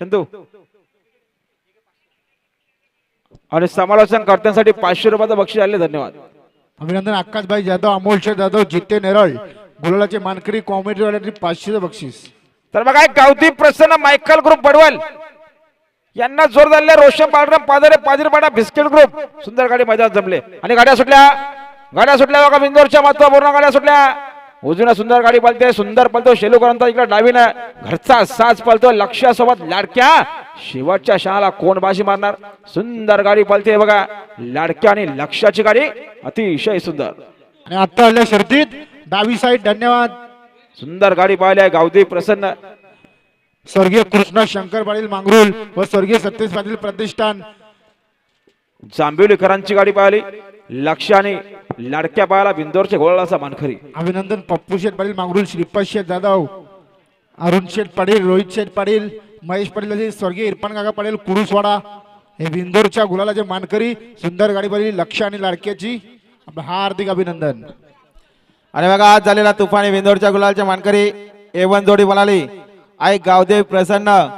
चंदू. आणि समालोचन कर्त्यांसाठी पाचशे रुपयाचं बक्षीस आले धन्यवाद. अभिनंदन आकाशभाई जाधव अमोल जाधव जिते नेरळ गुलालाचे मानकरी कॉमेडी पाचशेचं बक्षीस. तर बघा गावठी प्रसन्न मायकल ग्रुप बडवल यांना जोर झाले रोशन पाडरम पादरे पाजिरपाडा बिस्किट ग्रुप. सुंदर गाडी मैदानात जमले. आणि गाड्या सुटल्या. गाड्या सुटल्या बघा बिंदोरच्या महत्त्वपूर्ण गाड्या सुटल्या. उजवीनं सुंदर गाडी पळते सुंदर पळतो शेलूकरांचा इकडे डावीनं. घरचा साज पळतो लक्ष्यासोबत लाडक्या. शेवटच्या शहाला कोण बाजी मारणार? सुंदर गाडी पळते बघा. लाडक्या आणि लक्ष्याची गाडी अतिशय सुंदर. आणि आता आल्या शर्तीत डावी साईड धन्यवाद. सुंदर गाडी पाहिली आहे गावठी प्रसन्न. स्वर्गीय कृष्णा शंकर पाटील मांगरुल व स्वर्गीय सतीश पाटील प्रतिष्ठान. जांभिवलीकरांची गाडी पाहिली. लक्ष आणि लाडक्या पाहायला बिंदोरच्या गोळाचा मानखरी अभिनंदन पप्पू शेठ पाटील मांगरुल श्रीपाद शेठ जाधव अरुण शेठ पाटील रोहित शेठ पाटील महेश पाटील असे स्वर्गीय इरफान काका पाटील कुरुसवाडा हे बिंदोरच्या गुलालाचे मानकरी सुंदर गाडी पाहिली लक्ष आणि लाडक्याची. आपलं हार्दिक अभिनंदन. आणि बघा आज झालेला तुफानी विंदोरच्या गुलालच्या मानकरी एवन जोडी बोलाली आई गावदेव प्रसन्न.